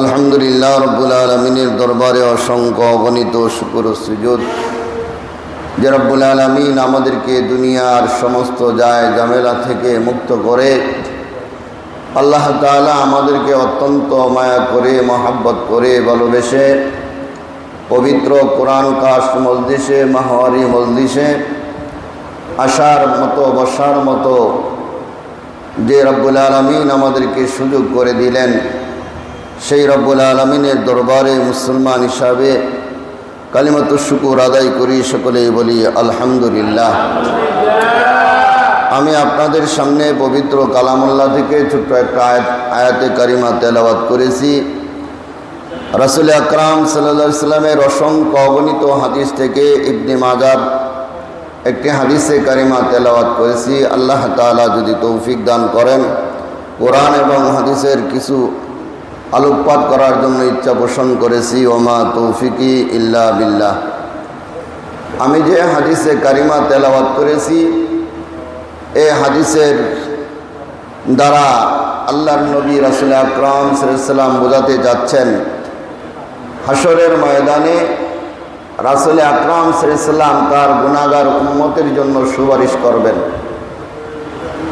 আলহামদুলিল্লাহ রব্বুল আলমিনের দরবারে অসংখ্য অগণিত শুকুর সুযোগ যে রব্বুল আলমিন আমাদেরকে দুনিয়ার সমস্ত যায় জামেলা থেকে মুক্ত করে, আল্লাহ তাআলা আমাদেরকে অত্যন্ত মায়া করে, মহাব্বত করে ভালোবেসে পবিত্র কোরআন কাশ মজলিসে, মাহওয়ারি মজলিসে আসার মতো, বসার মতো যে রব্বুল আলমিন আমাদেরকে সুযোগ করে দিলেন। সেই রব্বুল আলমিনের দরবারে মুসলমান হিসাবে কালিমাত শুকুর আদায় করি সকলেই বলি, আলহামদুলিল্লাহ। আমি আপনাদের সামনে পবিত্র কালামুল্লাহ থেকে ছোট্ট একটা আয়াত, আয়াতে কারিমা তেলাওয়াত করেছি। রাসুল আকরাম সাল্লা সাল্লামের অসংখ্য অগণিত হাদিস থেকে ইবনে মাজার একটি হাদিসে কারিমা তেলাওয়াত করেছি। আল্লাহ তালা যদি তৌফিক দান করেন, কোরআন এবং হাদিসের কিছু আলোকপাত করার জন্য ইচ্ছা পোষণ করেছি, ওমা তৌফিকি ইল্লা বিল্লাহ। আমি যে হাদিসে কারিমা তেলাওয়াত করেছি, এ হাদিসের দ্বারা আল্লাহর নবী রাসুল আকরাম সাল্লাম বোঝাতে যাচ্ছেন হাসরের ময়দানে রাসুল আকরাম সাল্লাম তার গুণাগার উন্মতের জন্য সুপারিশ করবেন।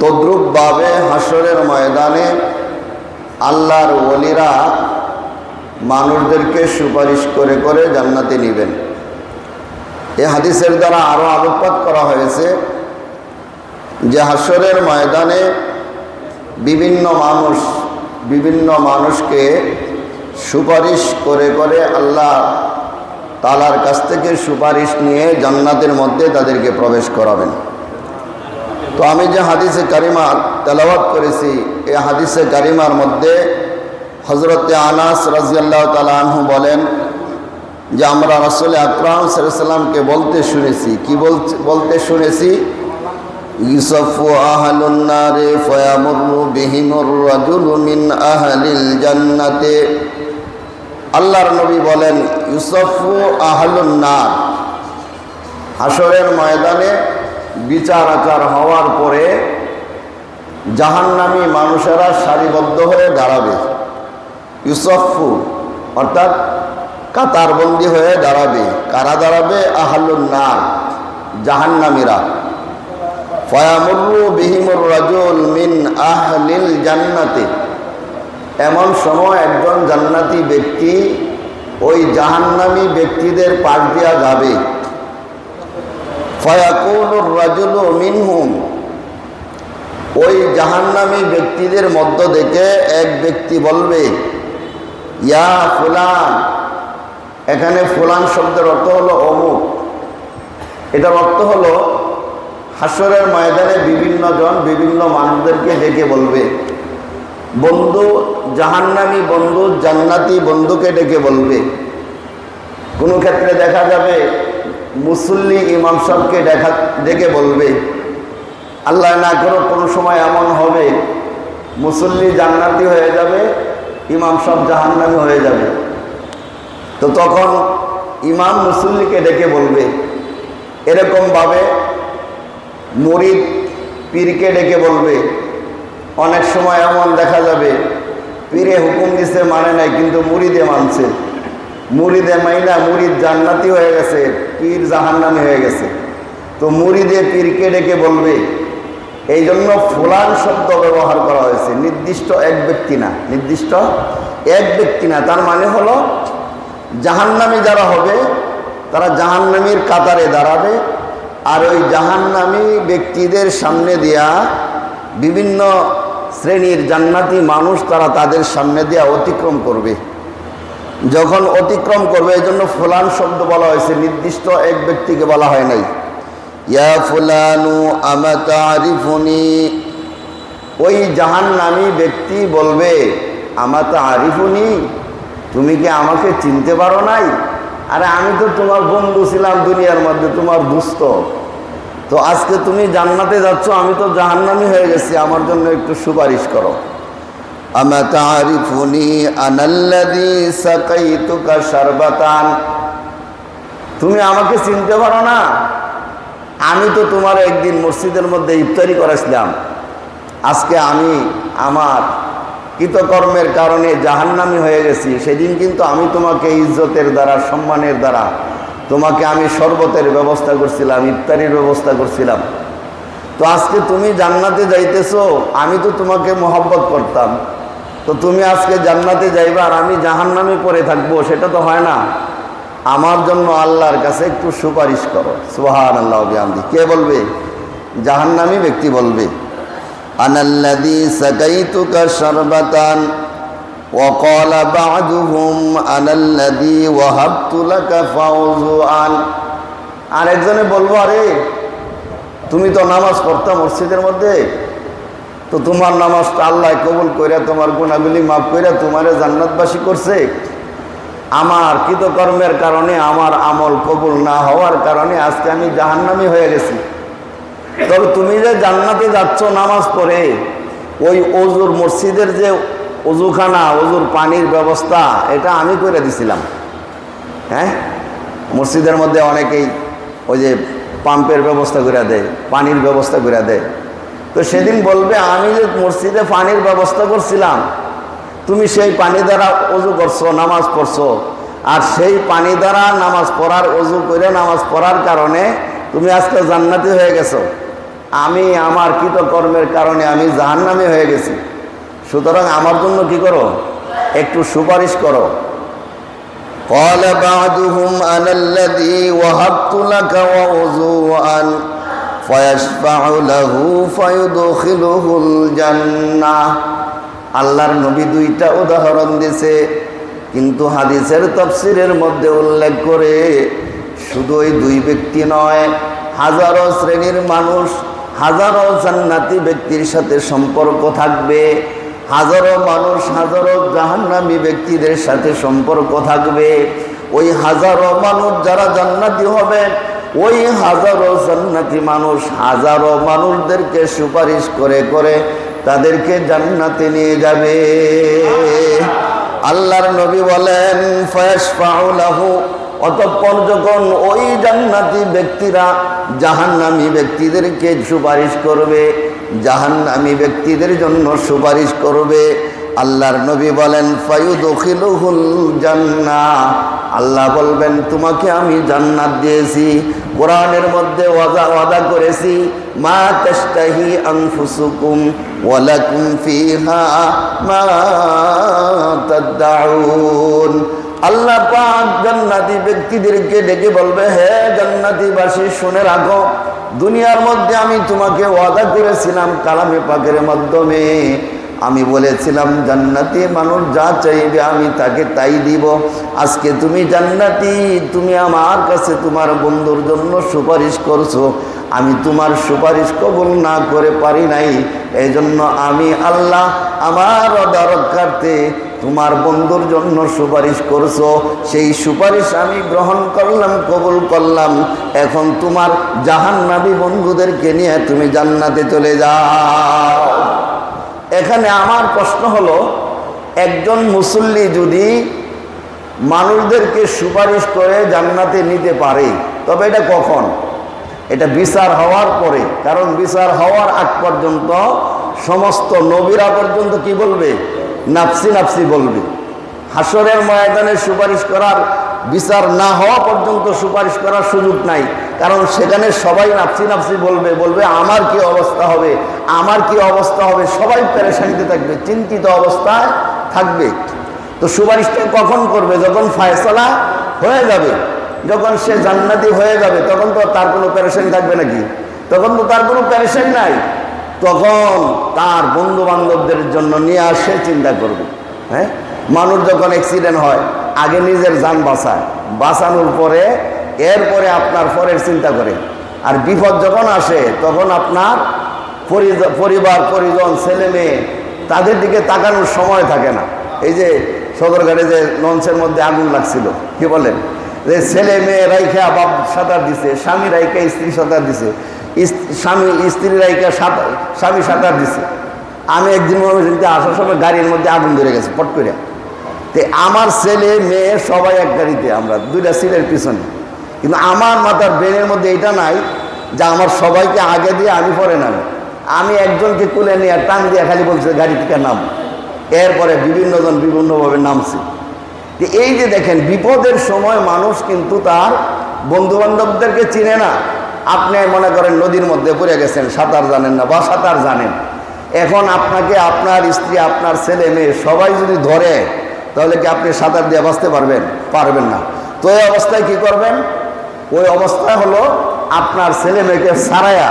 তদ্রুপভাবে হাসরের ময়দানে আল্লাহর ওলিরা মানুষদেরকে সুপারিশ করে করে জান্নাতে নেবেন। এ হাদিসের দ্বারা আরও আলোকপাত করা হয়েছে যে হাসরের ময়দানে বিভিন্ন মানুষ, বিভিন্ন মানুষকে সুপারিশ করে করে আল্লাহ তালার কাছ থেকে সুপারিশ নিয়ে জান্নাতের মধ্যে তাদেরকে প্রবেশ করাবেন। তো আমি যে হাদিসে কারিমা তেলাওয়াত করেছি, এই হাদিসে কারিমার মধ্যে হজরত আনাস রাজিয়াল্লাহ তালু বলেন যে, আমরা রসুল আকরাম সাল্লামকে বলতে শুনেছি। কি বলতে শুনেছি? আল্লাহর নবী বলেন, ইউসফু আহলুন্নার হাসরের ময়দানে বিচার আচার হওয়ার পরে জাহান্নামী মানুষেরা সারিবদ্ধ হয়ে দাঁড়াবে। ইউসফু অর্থাৎ কাতারবন্দি হয়ে দাঁড়াবে। কারা দাঁড়াবে? আহলুন্নার জাহান্নামীরা। ফয়ামুরু বিহিমুর রাজুল মিন আহলিল জান্নাতে। এমন সময় একজন জান্নাতি ব্যক্তি ওই জাহান্নামী ব্যক্তিদের পাশ দিয়া যাবে। ফয়াকুনুর রাজুল মিনহুম। ওই জাহান্নামী ব্যক্তিদের মধ্য থেকে এক ব্যক্তি বলবে, ইয়া ফুলান। এখানে ফুলান শব্দের অর্থ হলো অমুক। এটার অর্থ হলো হাসরের ময়দানে বিভিন্ন জন বিভিন্ন মানুষদেরকে ডেকে বলবে, বন্ধু, জাহান্নামী বন্ধু, জান্নাতি বন্ধুকে ডেকে বলবে। কোনো ক্ষেত্রে দেখা যাবে মুসল্লি ইমাম সাহকে দেখা ডেকে বলবে, আল্লাহ না করো কোনো সময় এমন হবে, মুসল্লি জান্নাতি হয়ে যাবে, ইমাম সাহ জাহান্নামি হয়ে যাবে। তো তখন ইমাম মুসল্লিকে ডেকে বলবে, এরকমভাবে মরিদ পীরকে ডেকে বলবে, অনেক সময় এমন দেখা যাবে, পীরে হুকুম দিছে মানে নাই, কিন্তু মুরিদে মানছে। মুরিদে মাইনা মুরিদ জান্নাতি হয়ে গেছে, পীর জাহান্নামি হয়ে গেছে। তো মুরিদে পীরকে ডেকে বলবে এই জন্য ফুলান শব্দ ব্যবহার করা হয়েছে, নির্দিষ্ট এক ব্যক্তি না, নির্দিষ্ট এক ব্যক্তি না। তার মানে হলো, জাহান্নামি যারা হবে, তারা জাহান্নামির কাতারে দাঁড়াবে, আর ওই জাহান্নামি ব্যক্তিদের সামনে দিয়া বিভিন্ন শ্রেণির জান্নাতি মানুষ তারা তাদের সামনে দিয়া অতিক্রম করবে। যখন অতিক্রম করবে, এই জন্য ফুলান শব্দ বলা হয়েছে। নির্দিষ্ট এক ব্যক্তিকে বলা হয় নাই। ইয়া ফুলানু আমাতা আরিফুনি ওই জাহান্নামি ব্যক্তি বলবে আমাতা আরিফুনি তুমি কি আমাকে চিনতে পারো নাই? আরে, আমি তো তোমার বন্ধু ছিলাম দুনিয়ার মধ্যে, তোমার দুস্থ। তো আজকে তুমি জান্নাতে যাচ্ছ, আমি তো জাহান্নামি হয়ে গেছি, আমার জন্য একটু সুপারিশ করো। তুমি আমাকে চিনতে পারো না? আমি তো তোমার একদিন মসজিদের মধ্যে ইফতারি করেছিলাম। আজকে আমি আমার কৃতকর্মের কারণে জাহান্নামি হয়ে গেছি। সেদিন কিন্তু আমি তোমাকে ইজ্জতের দ্বারা, সম্মানের দ্বারা, তোমাকে আমি শরবতের ব্যবস্থা করছিলাম, ইফতারির ব্যবস্থা করছিলাম। তো আজকে তুমি জান্নাতে যাইতেছো, আমি তো তোমাকে মোহব্বত করতাম। তো তুমি আজকে জান্নাতে যাইবা আর আমি জাহান্নামে পড়ে থাকবো সেটা তো হয় না আমার জন্য আল্লাহর কাছে একটু সুপারিশ করো সুহান আল্লাহ বিহামদি কে বলবে জাহান্নামী ব্যক্তি বলবে আনাল্লাদি সাকাইতুকা শরবাতান وقال بعضهم انا الذي وهبت لك فوزا আরেকজনে বলবো আরে তুমি তো নামাজ পড়তা মসজিদের মধ্যে তো তোমার নামাজটা আল্লাহ কবুল কইরা তোমার গুণাগুলি মাফ কইরা তোমারে জান্নাতবাসী করছে। আমার কৃতকর্মের কারণে, আমার আমল কবুল না হওয়ার কারণে আজকে আমি জাহান্নামি হয়ে গেছি। তবে তুমি যে জান্নাতে যাচ্ছ নামাজ পড়ে, ওই অজুর মসজিদের যে অজুখানা অজুর পানির ব্যবস্থা, এটা আমি করে দিছিলাম। হ্যাঁ? মসজিদের মধ্যে অনেকেই ওই যে পাম্পের ব্যবস্থা করে দেয়, পানির ব্যবস্থা করে দেয়। তো সেদিন বলবে আমি যে মসজিদে পানির ব্যবস্থা করছিলাম তুমি সেই পানি দ্বারা অজু করছো নামাজ পড়ছো আর সেই পানি দ্বারা নামাজ পড়ার অজু করে নামাজ পড়ার কারণে তুমি আজকে জান্নাতি হয়ে গেছো আমি আমার কৃতকর্মের কারণে আমি জাহান্নামে হয়ে গেছি সুতরাং আমার জন্য কি করো একটু সুপারিশ করো قال بعضهم أنا الذي وهبت لك وضوءا আল্লাহর নবী দুইটা উদাহরণ দিছে, কিন্তু হাদিসের তফসিরের মধ্যে উল্লেখ করে শুধু ওই দুই ব্যক্তি নয়, হাজারো শ্রেণির মানুষ, হাজারো জান্নাতি ব্যক্তির সাথে সম্পর্ক থাকবে। হাজারো মানুষ, হাজারো জাহান্নামী ব্যক্তিদের সাথে সম্পর্ক থাকবে। ওই হাজারো মানুষ যারা জান্নাতি হবে ওই হাজারো জান্নাতি মানুষ হাজারো মানুষদেরকে সুপারিশ করে করে তাদেরকে জান্নাতে নিয়ে যাবে। আল্লাহর নবী বলেন ফয়াস পাউলাহু অতঃপর যখন ওই জান্নাতি ব্যক্তিরা জাহান্নামী ব্যক্তিদেরকে সুপারিশ করবে, জাহান্নামী ব্যক্তিদের জন্য সুপারিশ করবে আল্লাহর নবী বলেন জান্নাহ। আল্লাহ বলবেন, তোমাকে আমি জান্নাত দিয়েছি, কোরআনের মধ্যে ওয়াদা ওয়াদা করেছি, মা তাস্তাহি আনফুসুকুম ওয়ালাকুম ফিহা মা তাদউন আল্লাহ পাক জান্নাতি ব্যক্তিদেরকে ডেকে বলবে, হে জান্নাতিবাসী, শুনে রাখো, দুনিয়ার মধ্যে আমি তোমাকে ওয়াদা করেছিলাম কালামে পাকের মাধ্যমে। আমি বলেছিলাম, জান্নাতি মানুষ যা চাইবে আমি তাকে তাই দিব। আজকে তুমি জান্নাতি, তুমি আমার কাছে তোমার বন্ধুর জন্য সুপারিশ করছ। আমি তোমার সুপারিশ কবুল না করে পারি নাই। এই জন্য আমি আল্লাহ আমার অদারকার্তে তোমার বন্ধুর জন্য সুপারিশ করছ। সেই সুপারিশ আমি গ্রহণ করলাম, কবুল করলাম। এখন তোমার জাহান্নাবি বন্ধুদেরকে নিয়ে তুমি জান্নাতে চলে যাও। এখানে আমার প্রশ্ন হলো, একজন মুসল্লি যদি মানুষদেরকে সুপারিশ করে জান্নাতে নিতে পারে, তবে এটা কখন? এটা বিচার হওয়ার পরে। কারণ বিচার হওয়ার আগ পর্যন্ত সমস্ত নবীরা পর্যন্ত কি বলবে? নাপসি নাপসি বলবে। হাসরের ময়দানে সুপারিশ করার, বিচার না হওয়া পর্যন্ত সুপারিশ করার সুযোগ নাই। কারণ সেখানে সবাই নাফসি নাফসি বলবে বলবে আমার কি অবস্থা হবে, আমার কি অবস্থা হবে, সবাই প্যারেশানিতে থাকবে, চিন্তিত অবস্থায় থাকবে। তো সুপারিশটা কখন করবে? যখন ফায়সলা হয়ে যাবে, যখন সে জান্নাতি হয়ে যাবে, তখন তো তার কোনো পেরেশানি থাকবে নাকি? তখন তো তার কোনো পেরেশানি নাই। তখন তার বন্ধু বান্ধবদের জন্য নিয়ে আসে, চিন্তা করবে। হ্যাঁ? মানুষ যখন অ্যাক্সিডেন্ট হয়, আগে নিজের যান বাঁচায়। বাঁচানোর পরে এরপরে আপনার পরের চিন্তা করে। আর বিপদ যখন আসে, তখন আপনার পরিবার, পরিজন, ছেলে মেয়ে, তাদের দিকে তাকানোর সময় থাকে না। এই যে সদরঘাটে যে লঞ্চের মধ্যে আগুন লাগছিল, কি বলেন? যে ছেলে মেয়ে রাইখা বাপ সাঁতার দিছে, স্বামী রাইখা স্ত্রী সাঁতার দিছে স্বামী, স্ত্রী রাইখা সাঁতার স্বামী সাঁতার দিছে। আমি একদিন মনে আসার সময় গাড়ির মধ্যে আগুন ধরে গেছে, পট করে। তে আমার ছেলে, মেয়ে সবাই এক গাড়িতে, আমরা দুইটা সিটের পিছনে। কিন্তু আমার মাথার ব্রেনের মধ্যে এটা নাই যে আমার সবাইকে আগে দিয়ে আমি পরে নামি আমি একজনকে কুলে নিয়ে টান দিয়ে খালি বলছে, গাড়ি থেকে নাম। এরপরে বিভিন্নজন বিভিন্নভাবে নামছে। এই যে দেখেন, বিপদের সময় মানুষ কিন্তু তার বন্ধু বান্ধবদেরকে চিনে না। আপনি মনে করেন নদীর মধ্যে পড়ে গেছেন, সাঁতার জানেন না বা সাঁতার জানেন। এখন আপনাকে আপনার স্ত্রী, আপনার ছেলে, মেয়ে সবাই যদি ধরে, তাহলে কি আপনি সাঁতার দিয়ে বাঁচতে পারবেন? পারবেন না। তো এই অবস্থায় কি করবেন? ওই অবস্থায় হলো আপনার ছেলে মেয়েকে সারায়া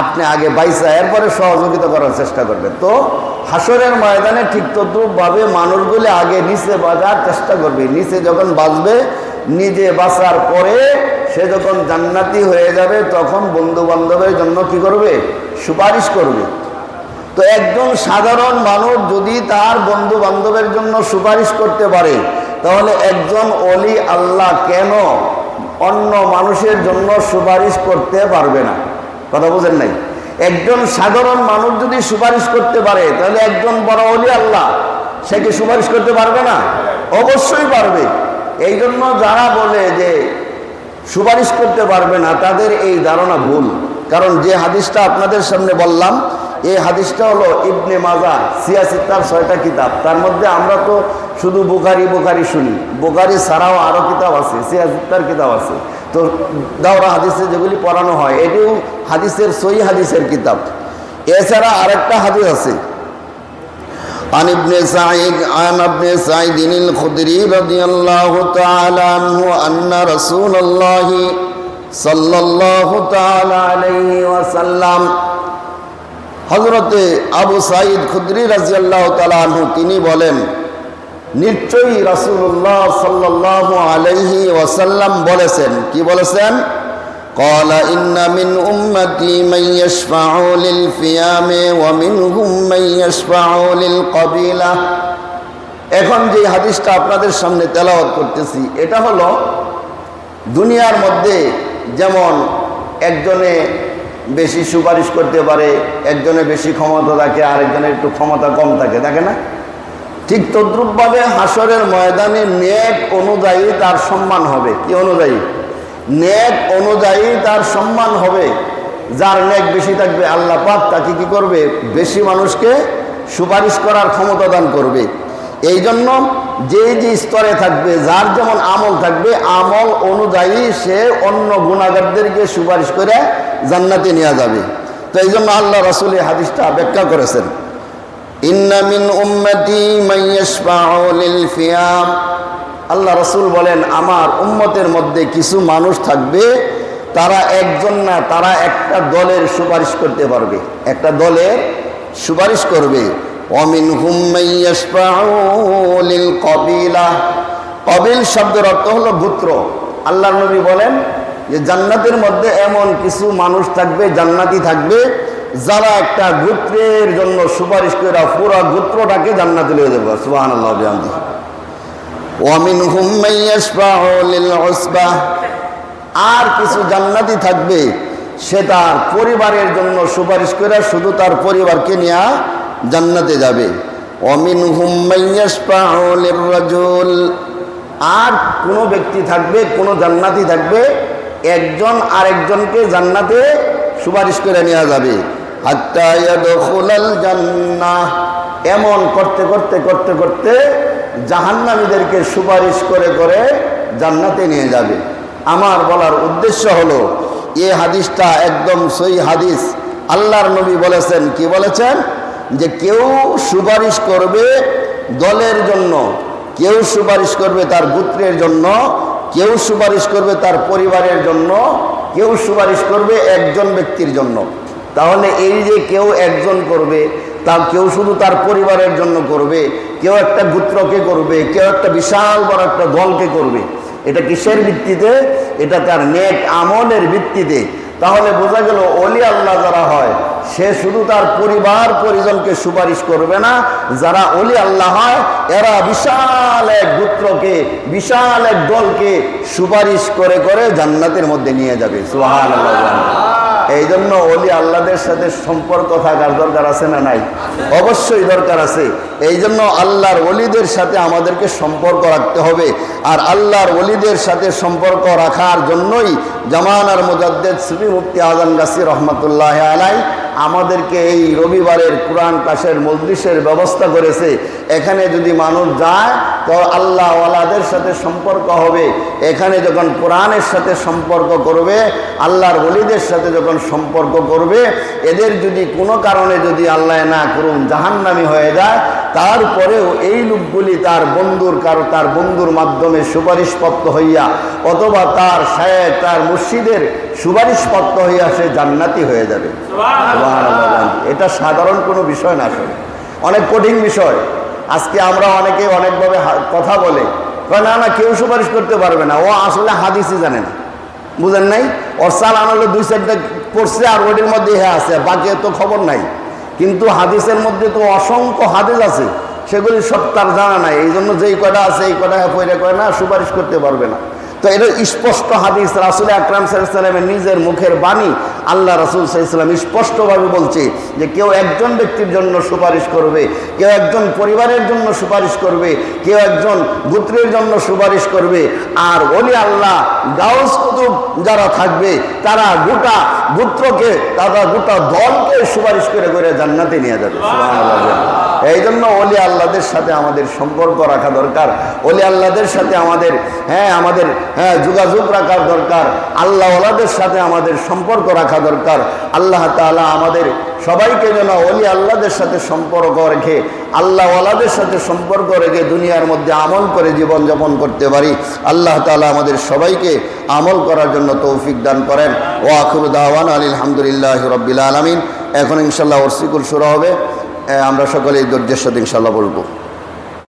আপনি আগে বাইসা, এরপরে সহযোগিতা করার চেষ্টা করবেন তো হাসরের ময়দানে ঠিক তদ্রুপভাবে মানুষগুলি আগে নিচে বাজার চেষ্টা করবে। নিচে যখন বাঁচবে, নিজে বাঁচার পরে সে যখন জান্নাতি হয়ে যাবে, তখন বন্ধু বান্ধবের জন্য কি করবে? সুপারিশ করবে। তো একজন সাধারণ মানুষ যদি তার বন্ধু বান্ধবের জন্য সুপারিশ করতে পারে, তাহলে একজন অলি আল্লাহ কেন অন্য মানুষের জন্য সুপারিশ করতে পারবে না। কথা বুঝেন নাই? একজন সাধারণ মানুষ যদি সুপারিশ করতে পারে, তাহলে একজন বড় অলি আল্লাহ, সে কি সুপারিশ করতে পারবে না? অবশ্যই পারবে। এই জন্য যারা বলে যে সুপারিশ করতে পারবে না, তাদের এই ধারণা ভুল। কারণ যে হাদিসটা আপনাদের সামনে বললাম, এই হাদিসটা হলো ইবনে মাজা সিয়াসিত্তার ছয়টা কিতাব। তার মধ্যে আমরা তো শুধু বুখারি বুখারি শুনি বুখারি ছাড়াও আরও কিতাব আছে সিয়াসিত্তার কিতাব আছে তো দাওরা হাদিসে যেগুলি পড়ানো হয় এটিও হাদিসের সই হাদিসের কিতাব এছাড়া আরেকটা হাদিস আছে عن ابن سعيد عن ابن سعيد الخدري رضي الله تعالى عنه أن رسول الله صلى الله تعالى عليه وسلم হজরতে আবু সাইদ খুদ্রি রাজিয়াল্লাহ তালাহু তিনি বলেন নিশ্চয়ই রাসুল্লাহ সাল্লাহ আলহি ওয়াসাল্লাম বলেছেন কি বলেছেন قال إن من أمتي من يشفع للفيام ومنهم من يشفع للقبيلة এখন যে হাদিসটা আপনাদের সামনে তেলাওয়াত করতেছি এটা হলো দুনিয়ার মধ্যে যেমন একজনে বেশি সুপারিশ করতে পারে একজনে বেশি ক্ষমতা থাকে আরেকজনের একটু ক্ষমতা কম থাকে থাকে না ঠিক তদ্রুপভাবে হাসরের ময়দানে নেক অনুযায়ী তার সম্মান হবে। কি অনুযায়ী? নেক অনুযায়ী তার সম্মান হবে। যার নেক বেশি থাকবে, আল্লাহ পাক তাকে কি করবে? বেশি মানুষকে সুপারিশ করার ক্ষমতা দান করবে। এই জন্য যে যে স্তরে থাকবে, যার যেমন আমল থাকবে, আমল অনুযায়ী সে অন্য গুণাগারদেরকে সুপারিশ করে জান্নাতে নেওয়া যাবে। তো এই জন্য আল্লাহ রসুল হাদিসটা ব্যাখ্যা করেছেন। ফিয়াম। আল্লাহ রসুল বলেন, আমার উম্মতের মধ্যে কিছু মানুষ থাকবে, তারা একজন না, তারা একটা দলের সুপারিশ করতে পারবে। একটা দলের সুপারিশ করবে। অমিন কবিলা। কবিল শব্দের অর্থ হলো গোত্র আল্লাহ নবী বলেন যে, জান্নাতের মধ্যে এমন কিছু মানুষ থাকবে, জান্নাতি থাকবে যারা একটা গোত্রের জন্য সুপারিশ করে পুরো গোত্রটাকে জান্নাতে লিয়ে দেবো সুবাহ আল্লাহ আর কিছু জান্নাতি থাকবে, সে তার পরিবারের জন্য সুপারিশ করে শুধু তার পরিবারকে নিয়ে জান্নাতে যাবে। অমিন হুম্মাইয়াসফাউলির রাজুল। আর কোনো ব্যক্তি থাকবে, কোনো জান্নাতি থাকবে, একজন আরেকজনকে জান্নাতে সুপারিশ করে নেওয়া যাবে। এমন করতে করতে করতে করতে জাহান্নামীদেরকে সুপারিশ করে করে জান্নাতে নিয়ে যাবে। আমার বলার উদ্দেশ্য হলো, এ হাদিসটা একদম সই হাদিস। আল্লাহর নবী বলেছেন, কি বলেছেন? যে কেউ সুপারিশ করবে দলের জন্য, কেউ সুপারিশ করবে তার গোত্রের জন্য, কেউ সুপারিশ করবে তার পরিবারের জন্য, কেউ সুপারিশ করবে একজন ব্যক্তির জন্য। তাহলে এই যে কেউ একজন করবে, তা কেউ শুধু তার পরিবারের জন্য করবে, কেউ একটা গোত্রকে করবে, কেউ একটা বিশাল বড় একটা দলকে করবে। এটা কিসের ভিত্তিতে? এটা তার নেক আমলের ভিত্তিতে। তাহলে বোঝা গেল, অলি আল্লাহ যারা হয়, সে শুধু তার পরিবার পরিজনকে সুপারিশ করবে না, যারা অলি আল্লাহ হয়, এরা বিশাল এক গোত্রকে, বিশাল এক দলকে সুপারিশ করে করে জান্নাতের মধ্যে নিয়ে যাবে। সুহান এই জন্য অলি আল্লাহদের সাথে সম্পর্ক থাকার দরকার আছে না নাই? অবশ্যই দরকার আছে। এই জন্য আল্লাহর অলিদের সাথে আমাদেরকে সম্পর্ক রাখতে হবে। আর আল্লাহর অলিদের সাথে সম্পর্ক রাখার জন্যই জামানার মুজাদ্দেদ শ্রী মুফতি আজান গাছি রহমতুল্লাহ আলাই আমাদেরকে এই রবিবারের কোরআন কাশের মজলিশের ব্যবস্থা করেছে। এখানে যদি মানুষ যায়, তো আল্লাহ ওয়ালাদের সাথে সম্পর্ক হবে। এখানে যখন কোরআনের সাথে সম্পর্ক করবে, আল্লাহর বলিদের সাথে যখন সম্পর্ক করবে, এদের যদি কোনো কারণে যদি আল্লাহ না করুন, জাহান্নামি হয়ে যায় তারপরেও এই লোকগুলি তার বন্ধুর কারও তার বন্ধুর মাধ্যমে সুপারিশপত্র হইয়া, অথবা তার সাহেব তার মসজিদের সুপারিশপত্র হইয়া সে জান্নাতি হয়ে যাবে। এটা সাধারণ কোনো বিষয় না আসলে। অনেক কঠিন বিষয়। আজকে আমরা অনেকে অনেকভাবে কথা বলে না না, কেউ সুপারিশ করতে পারবে না। ও আসলে হাদিসই জানে না। বুঝেন নাই? ওর সাল আনলে দুই চারটা পড়ছে আর ওটির মধ্যে হ্যাঁ আছে, বাকি তো খবর নাই। কিন্তু হাদিসের মধ্যে তো অসংখ্য হাদিস আছে, সেগুলি সব তার জানা নাই। এই জন্য যেই কটা আছে, এই কটা হ্যাঁ পয়রা কয় না, সুপারিশ করতে পারবে না। তো এটা স্পষ্ট হাদিস, রাসুল আকরাম সাল্লামের নিজের মুখের বাণী। আল্লাহ রাসুল সাল্লাম স্পষ্টভাবে বলছে যে কেউ একজন ব্যক্তির জন্য সুপারিশ করবে, কেউ একজন পরিবারের জন্য সুপারিশ করবে, কেউ একজন গোত্রের জন্য সুপারিশ করবে। আর ওলি আল্লাহ, গাউস কুতুব যারা থাকবে, তারা গোটা গোত্রকে, তারা গোটা দলকে সুপারিশ করে করে জান্নাতে নিয়ে যাবে। এই জন্য অলি আল্লাহদের সাথে আমাদের সম্পর্ক রাখা দরকার। অলি আল্লাহদের সাথে আমাদের হ্যাঁ আমাদের হ্যাঁ যোগাযোগ রাখার দরকার। আল্লাহ ওলাদের সাথে আমাদের সম্পর্ক রাখা দরকার। আল্লাহ তাআলা আমাদের সবাইকে যেন অলি আল্লাহদের সাথে সম্পর্ক রেখে, আল্লাহ ওলাদের সাথে সম্পর্ক রেখে দুনিয়ার মধ্যে আমল করে জীবনযাপন করতে পারি। আল্লাহ তালা আমাদের সবাইকে আমল করার জন্য তৌফিক দান করেন। ও আখরু দাওয়ান আলহামদুলিল্লাহ রব্বিল আলমিন। এখন ইনশাল্লাহ ওরসিকুল শুরু হবে। আমরা সকলে এই ধৈর্যের সাথে ইনশাল্লাহ বলব